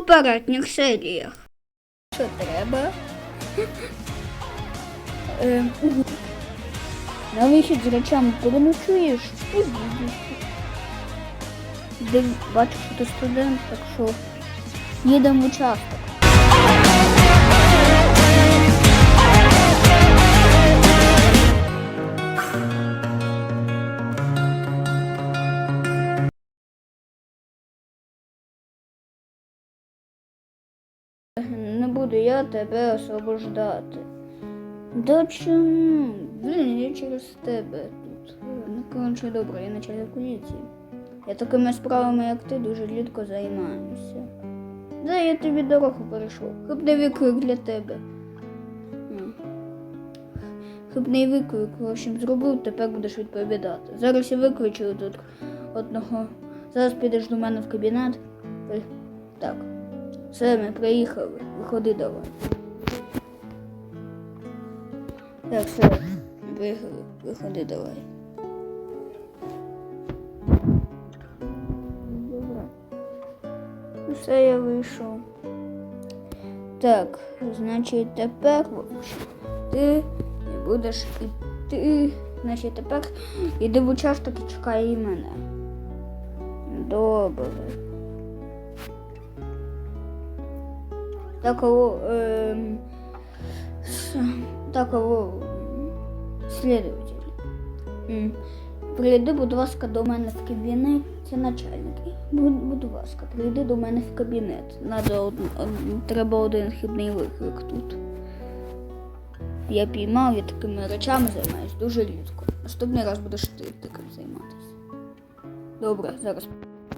Попередніх серіях. Що треба? Е, угу. Навіщо з речами переночуєш? Див, бачу, що ти студент, так що їдемо в участок. Тебе освобождати. Да чому? Блін, я через тебе тут. Ну, коротше, добре, я начальник поліції. Я такими справами, як ти, дуже рідко займаюся. Да, я тобі дорогу перейшов. Хибний виклик для тебе. Хибний виклик, в общем, зробив, тепер будеш відповідати. Зараз я виключу тут одного. Зараз підеш до мене в кабінет. Так. Все, ми приїхали. Виходи давай. Так, все, приїхали. Виходи давай. Добре. Ну, Все, я вийшов. Так, значить тепер ти не будеш іти. Значить тепер іди в участок і чекай мене. Добре. Такого эм, с- такого м, слідувателя. Прийди, будь ласка, до мене в кабінет. Це начальник. Будь, ласка, прийди до мене в кабінет. Надо од, треба один хибний виклик тут. Я піймав, я такими речами займаюсь дуже рідко. Наступний раз будеш ти таким займатися. Добре, зараз.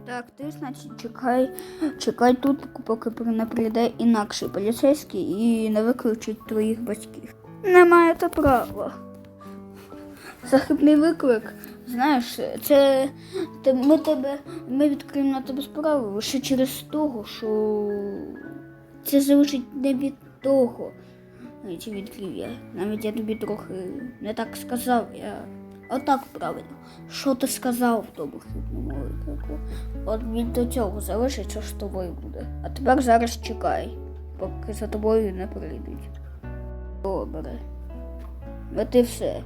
Так, ти, значить, чекай, чекай тут, поки не прийде інакший поліцейський і не виключить твоїх батьків. Не маєте права. Захибний виклик. Знаєш, це те- ми тебе ми відкриємо на тебе справу лише через того, що це залежить не від того. Навіть відкрив я. Навіть я тобі трохи не так сказав. Я отак правильно. Що ти сказав хибному виклику? От від до цього залежить, що з тобою буде. А тепер зараз чекай, поки за тобою не прийдуть. Добре. От і все.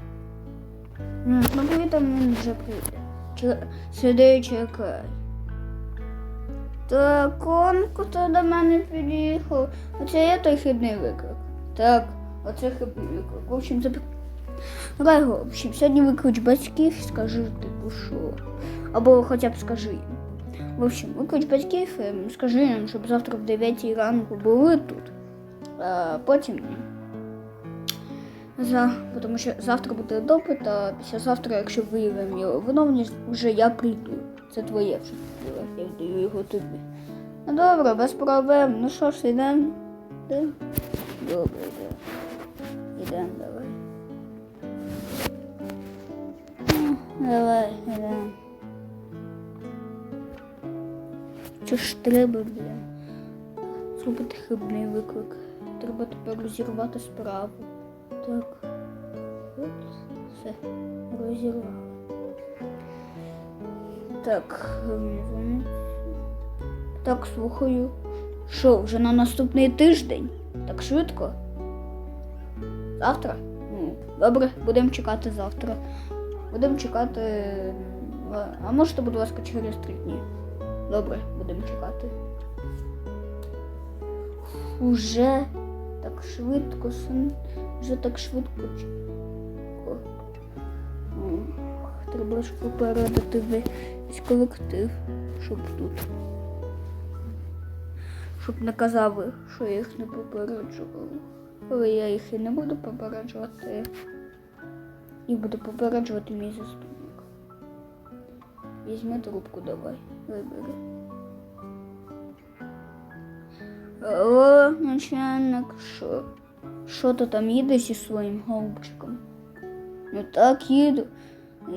Ну, ну він вже прийде. Чи... Сиди чекай. Так, он хто до мене під'їхав. Оце є той хибний виклик. Так, оце хибний виклик. В общем, це Давай, в общем, сьогодні виклич батьків, скажи, типу, що. Або хоча б скажи їм. В общем, виклич батьків, скажи їм, щоб завтра в 9 ранку були тут. А потім. За, тому що завтра буде допит, а післязавтра, якщо виявимо його виновність, вже я прийду. Це твоє вже. діло, Я віддаю його тобі. Ну добре, без проблем. Ну що ж? Йдемо? Добре, йдемо. Йдемо, давай. Давай, давай. Що ж треба, блін? Зробити хибний виклик. Треба тепер розірвати справу. Так. От, все. Розірвали. Так, так, слухаю. Що, вже на наступний тиждень? Так швидко? Завтра? Добре, будемо чекати завтра. Будемо чекати А можете, будь ласка, через три дні. Добре, будемо чекати. Уже так швидко, сон- вже так швидко. Треба ж попередити весь колектив, щоб тут. Щоб не казали, що я їх не попереджував. Але я їх і не буду попереджувати. І буду попереджувати мій заступник. Візьми трубку давай, вибери. Алло, начальник, що? Що ти там їдеш зі своїм голубчиком? Ну так, їду.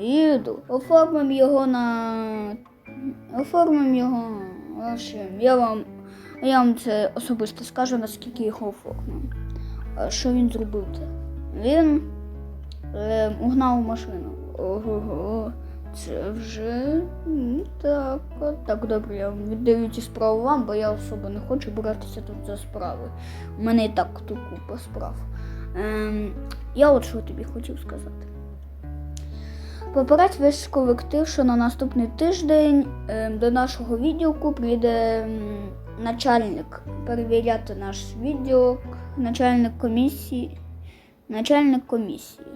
Їду. Оформим його на. Оформим його. Я вам. Я вам це особисто скажу, наскільки його оформив. А що він зробив це? Він угнав машину. Ого, це вже так, так добре. Я віддаю ці справи вам, бо я особо не хочу братися тут за справи. У мене і так тут купа справ. Ем, я от що тобі хотів сказати. Попередь весь колектив, що на наступний тиждень ем, до нашого відділку прийде начальник перевіряти наш відділок, начальник комісії, начальник комісії.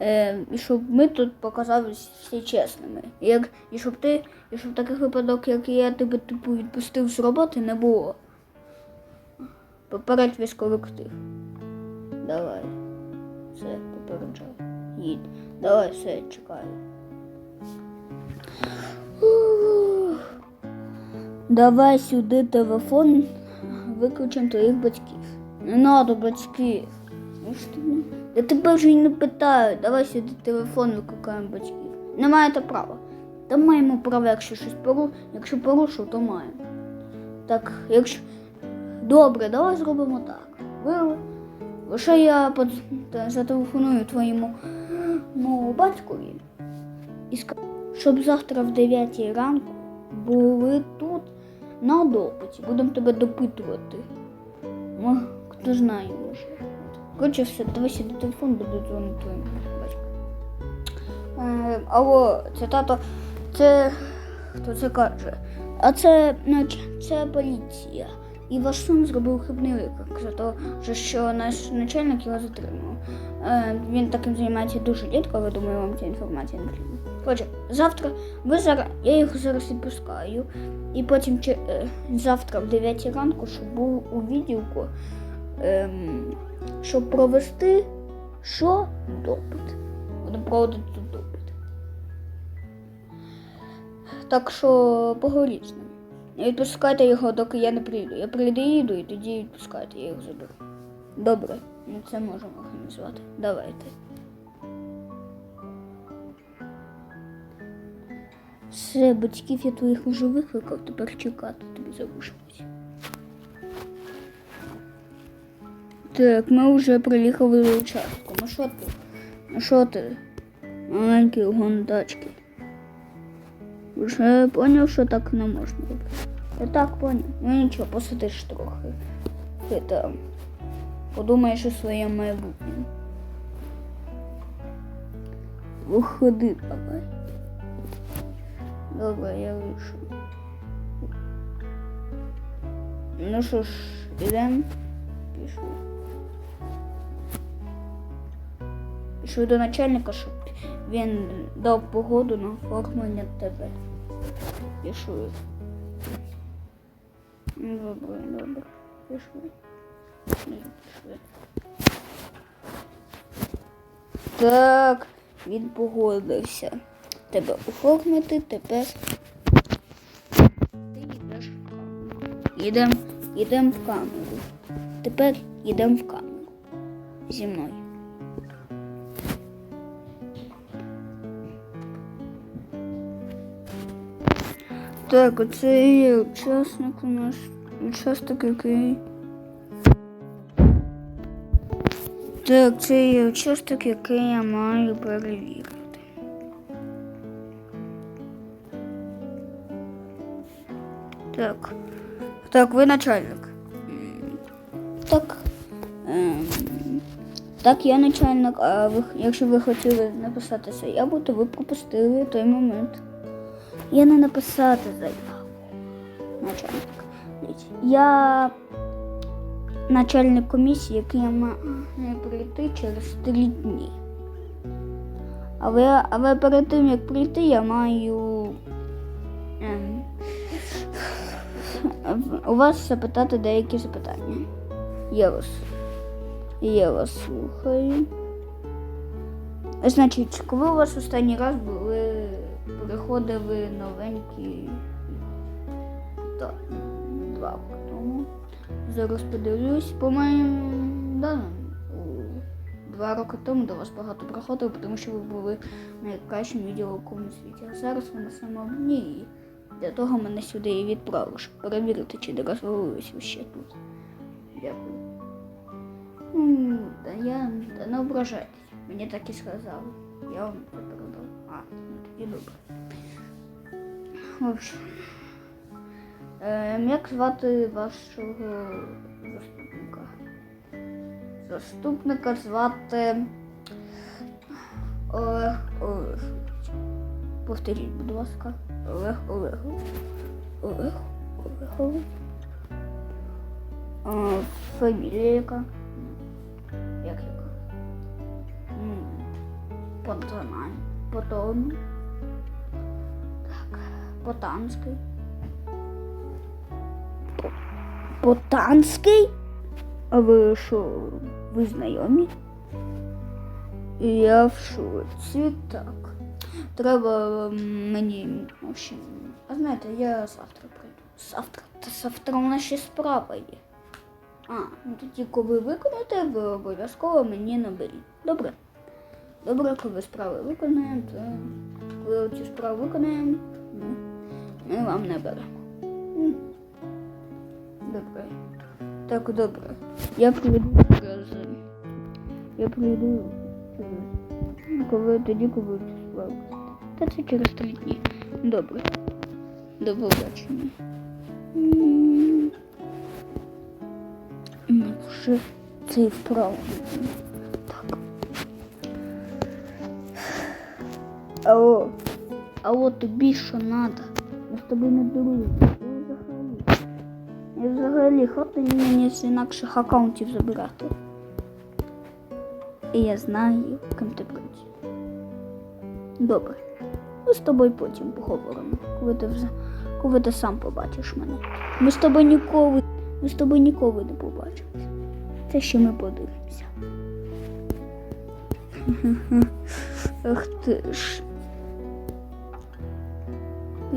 Е, і щоб ми тут показались всі чесними. Як, і щоб ти, і щоб таких випадок, як я тебе типу відпустив з роботи, не було. Попередь весь колектив. Давай. Все, попереджай. Їдь. Давай, все, чекаю. Давай сюди телефон, виключимо твоїх батьків. Не надо батьків. Ну Я тебе вже й не питаю. Давай сюди телефон викликаємо батьків. Не маєте права. Та маємо право, якщо щось пору, якщо порушив, то маємо. Так, якщо. Добре, давай зробимо так. Ви... Лише я та- зателефоную твоєму ну, батькові і скажу, щоб завтра в 9 ранку були тут на допиті. Будемо тебе допитувати. Хто знає, може. Коротше, все, давай сюди телефон, буду дзвонити. Е, алло, це тато, це хто це каже? А це, нач- це поліція. І ваш син зробив хибний виклик за те, що- наш начальник його затримав. Е, він таким займається дуже рідко, але думаю, вам ця інформація не потрібна. Отже, завтра ви зараз, я їх зараз відпускаю, і потім чи- е, завтра в 9 ранку, щоб був у відділку, ем, щоб провести що? Допит. Будемо проводити тут допит. Так що поговоріть з ним. Не відпускайте його, доки я не прийду. Я прийду їду, і тоді відпускайте, я їх заберу. Добре, ми це можемо організувати. Давайте. Все, батьків я твоїх уже викликав, тепер чекати тобі залишилось. Так, ми вже приїхали до участку. Ну що ти? Ну що ти? Маленький угон тачки. Вже поняв, що так не можна робити. Я так поняв. Ну нічого, посидиш трохи. Ти там подумаєш у своєму майбутньому. Виходи давай. Добре, я вийшов. Ну що ж, ідемо. Пішли. Пішли до начальника, щоб він дав погоду на оформлення тебе. Пішли. Ну, Добре, добре. Пішли. Так, він погодився. Тебе оформити, тепер ти йдеш в камеру. Їдем, їдем в камеру. Тепер їдемо в камеру. Зі мною. Так, оце є учасник у нас. Учасник який. Так, це є участок, який я маю перевірити. Так. Так, ви начальник. Так. ем, Так, я начальник, а ви, якщо ви хотіли написати заяву, то ви пропустили той момент. Я не написати заяву. Начальник. Я начальник комісії, який я має прийти через три дні. Але, але перед тим, як прийти, я маю ем, у вас запитати деякі запитання. Я вас, я вас слухаю. Значить, коли у вас останній раз були, приходили новенькі так, два тому. Зараз подивлюсь, по-моєму, да, два роки тому до вас багато приходило, тому що ви були найкращим відділоком у світі. А зараз ви на самому дні. І для того мене сюди і відправили, щоб перевірити, чи не розвалились ви ще тут. Дякую. Та я та не ображайтесь. Мені так і сказали. Я вам це передав. А, ну тоді добре. Общем. Ем, як звати вашого заступника? Заступника звати Олег Олегович. Повторіть, будь ласка. Олег Олегович. Олег Олегович. Фамілія яка? Як яка? М, Потанань. Потанський. Потанський? А ви що, ви знайомі? Я в шоці, так. Треба мені, в общем, а знаєте, я завтра прийду. Завтра? Та завтра у нас ще справа є. А, ну тоді, коли виконаєте, ви обов'язково мені наберіть. Добре? Добре, коли справи виконаємо, то коли цю справу виконаємо, ми, вам не беремо. Добре. Так, добре. Я прийду зараз. Я прийду. Коли тоді, коли справу. Та це через три дні. Добре. До побачення. Ну, вже це вправо. Так. Алло. Алло, тобі що надо? Тобою не дурую. Я взагалі. Взагалі мені з інакших аккаунтів забирати. І я знаю, ким ти працюєш. Добре. Ми з тобою потім поговоримо, коли ти вже, коли ти сам побачиш мене. Ми з тобою ніколи, ми з тобою ніколи не побачимося. Це ще ми подивимося. Ах ти ж.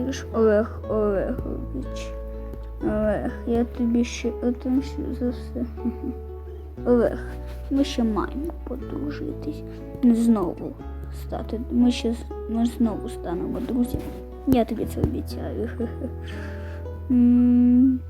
Ж Олег Олегович. Олег, я тобі ще отомщу за все. Олег, ми ще маємо подружитись. Знову стати. Ми ще ми знову станемо друзями. Я тобі це обіцяю.